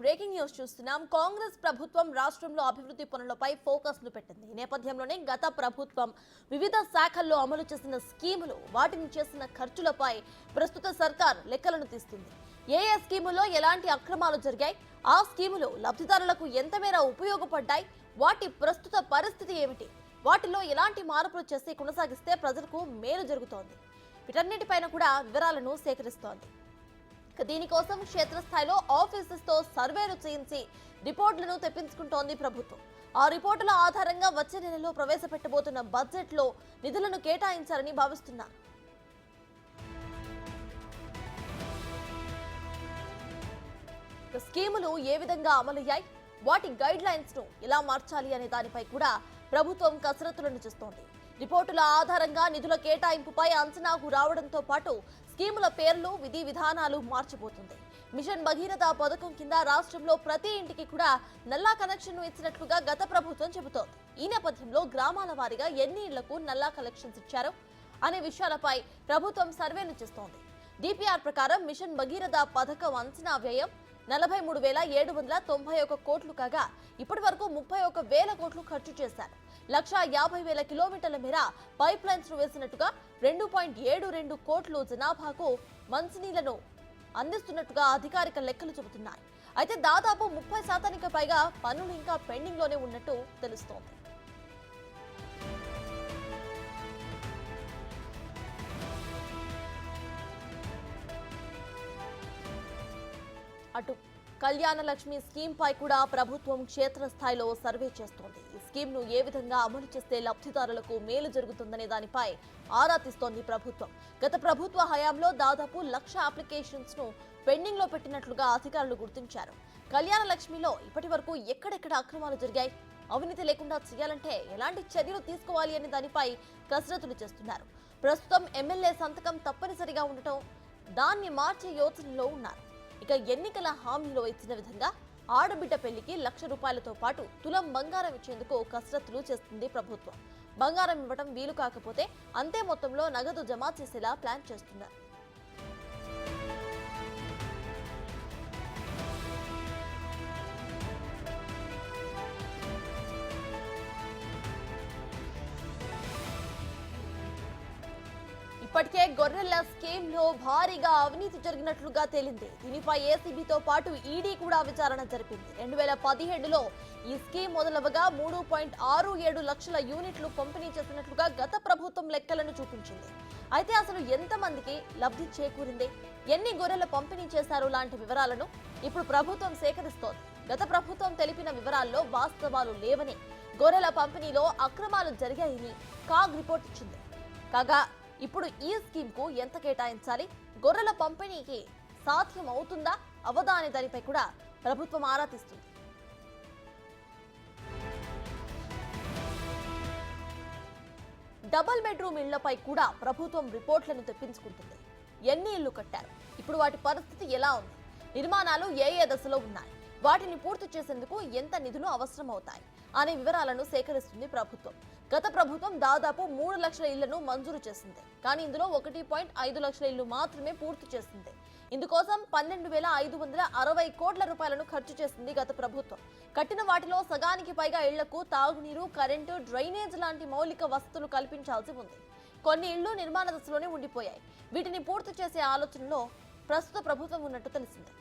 Breaking news చూస్తున్నాం. కాంగ్రెస్ ప్రభుత్వం రాష్ట్రంలో అభివృద్ధి పనులపై ఫోకస్ను పెట్టింది. ఈ నేపథ్యంలోనే గత ప్రభుత్వం వివిధ శాఖల్లో అమలు చేసిన స్కీములు వాటిని చేసిన ఖర్చులపై ప్రస్తుత సర్కార్ లెక్కలను తీస్తుంది. ఏ ఏ స్కీములో ఎలాంటి అక్రమాలు జరిగాయి? ఆ స్కీములు లబ్ధిదారులకు ఎంత మేర ఉపయోగపడ్డాయి? వాటి ప్రస్తుత పరిస్థితి ఏమిటి? వాటిలో ఎలాంటి మార్పులు చేసి కొనసాగిస్తే ప్రజలకు మేలు జరుగుతోంది? వీటన్నిటిపైన కూడా వివరాలను సేకరిస్తోంది. దీనికోసం క్షేత్రస్థాయిలో ఆఫీసెస్తో సర్వేలు చేయించి రిపోర్టులను తెప్పించుకుంటోంది ప్రభుత్వం. ఆ రిపోర్టుల ఆధారంగా వచ్చే నెలలో ప్రవేశపెట్టబోతున్న బడ్జెట్లో నిధులను కేటాయించాలని భావిస్తున్నారు. స్కీములు ఏ విధంగా అమలయ్యాయి? వాటి గైడ్ లైన్స్ను ఎలా మార్చాలి అనే దానిపై కూడా ప్రభుత్వం కసరత్తులను చేస్తోంది. రిపోర్టుల ఆధారంగా నిధుల కేటాయింపుపై అంచనాకు రావడంతో పాటు స్కీముల పేర్లు విధి విధానాలు మార్చిపోతుంది. మిషన్ భగీరథ పథకం కింద రాష్ట్రంలో ప్రతి ఇంటికి కూడా నల్లా కనెక్షన్ ఇచ్చినట్లుగా గత ప్రభుత్వం చెబుతోంది. ఈ నేపథ్యంలో గ్రామాల వారీగా ఎన్ని ఇళ్ళకు నల్లా కలెక్షన్స్ ఇచ్చారో అనే విషయాలపై ప్రభుత్వం సర్వేను చేస్తోంది. డిపిఆర్ ప్రకారం మిషన్ భగీరథ పథకం అంచనా వ్యయం నలభై మూడు వేల ఏడు వందల తొంభై ఒక కోట్లు కాగా ఇప్పటి వరకు ముప్పై ఒక వేల కోట్లు ఖర్చు చేశారు. లక్ష యాభై వేల కిలోమీటర్ల మేర పైప్ లైన్స్ వేసినట్టుగా రెండు పాయింట్ ఏడు రెండు కోట్లు జనాభాకు మంచినీళ్ళను అందిస్తున్నట్టుగా అధికారిక లెక్కలు చెబుతున్నాయి. అయితే దాదాపు ముప్పై శాతానికి పైగా పనులు ఇంకా పెండింగ్లోనే ఉన్నట్టు తెలుస్తోంది. అటు కళ్యాణ లక్ష్మి స్కీమ్ పై కూడా ప్రభుత్వం క్షేత్రస్థాయిలో సర్వే చేస్తోంది. ఈ స్కీమ్ను ఏ విధంగా అమలు చేస్తే లబ్ధిదారులకు మేలు జరుగుతుందనే దానిపై ఆరా తీస్తోంది ప్రభుత్వం. గత ప్రభుత్వ హయాంలో దాదాపు లక్ష అప్లికేషన్స్ను పెండింగ్లో పెట్టినట్లుగా అధికారులు గుర్తించారు. కళ్యాణ లక్ష్మిలో ఇప్పటి వరకు ఎక్కడెక్కడ అక్రమాలు జరిగాయి అవినీతి లేకుండా చేయాలంటే ఎలాంటి చర్యలు తీసుకోవాలి అనే దానిపై కసరత్తులు చేస్తున్నారు. ప్రస్తుతం ఎమ్మెల్యే సంతకం తప్పనిసరిగా ఉండటం దాన్ని మార్చే యోచనలో ఉన్నారు. ఇక ఎన్నికల హామీలో ఇచ్చిన విధంగా ఆడబిడ్డ పెళ్ళికి లక్ష రూపాయలతో పాటు తులం బంగారం ఇచ్చేందుకు కసరత్తులు చేస్తుంది ప్రభుత్వం. బంగారం ఇవ్వడం వీలు కాకపోతే అంతే మొత్తంలో నగదు జమ చేసేలా ప్లాన్ చేస్తున్నారు. ఇప్పటికే గొర్రెల స్కీమ్లో భారీగా అవినీతి జరిగినట్లుగా తేలింది. దీనిపై ఏసీబీతో పాటు ఈడీ కూడా విచారణ జరిపింది. రెండు వేల పదిహేడులో ఈ స్కీమ్ మొదలవగా మూడు పాయింట్ ఆరు ఏడు లక్షల యూనిట్లు పంపిణీ చేసినట్లుగా గత ప్రభుత్వం లెక్కలను చూపించింది. అయితే అసలు ఎంతమందికి లబ్ధి చేకూరింది? ఎన్ని గొర్రెల పంపిణీ చేశారు? లాంటి వివరాలను ఇప్పుడు ప్రభుత్వం సేకరిస్తోంది. గత ప్రభుత్వం తెలిపిన వివరాల్లో వాస్తవాలు లేవని గొర్రెల పంపిణీలో అక్రమాలు జరిగాయని కాగ్ రిపోర్ట్ ఇచ్చింది. కాగా ఇప్పుడు ఈ స్కీమ్కు ఎంత కేటాయించాలి? గొర్రెల పంపిణీకి సాధ్యం అవుతుందా అవదా అనే దానిపై కూడా ప్రభుత్వం ఆరా తీస్తుంది. డబుల్ బెడ్రూమ్ ఇళ్ళపై కూడా ప్రభుత్వం రిపోర్ట్లను తెప్పించుకుంటుంది. ఎన్ని ఇళ్ళు కట్టారు? ఇప్పుడు వాటి పరిస్థితి ఎలా ఉంది? నిర్మాణాలు ఏ ఏ దశలో ఉన్నాయి? వాటిని పూర్తి చేసేందుకు ఎంత నిధులు అవసరం అవుతాయి అనే వివరాలను సేకరిస్తుంది ప్రభుత్వం. గత ప్రభుత్వం దాదాపు మూడు లక్షల ఇళ్ళను మంజూరు చేసింది. కానీ ఇందులో ఒకటి పాయింట్ ఐదు లక్షల ఇళ్ళు మాత్రమే పూర్తి చేసింది. ఇందుకోసం పన్నెండు వేల ఐదు వందల అరవై కోట్ల రూపాయలను ఖర్చు చేసింది గత ప్రభుత్వం. కట్టిన వాటిలో సగానికి పైగా ఇళ్ళకు తాగునీరు కరెంటు డ్రైనేజ్ లాంటి మౌలిక వసతులు కల్పించాల్సి ఉంది. కొన్ని ఇళ్ళు నిర్మాణ దశలోనే ఉండిపోయాయి. వీటిని పూర్తి చేసే ఆలోచనలో ప్రస్తుత ప్రభుత్వం ఉన్నట్టు తెలిసింది.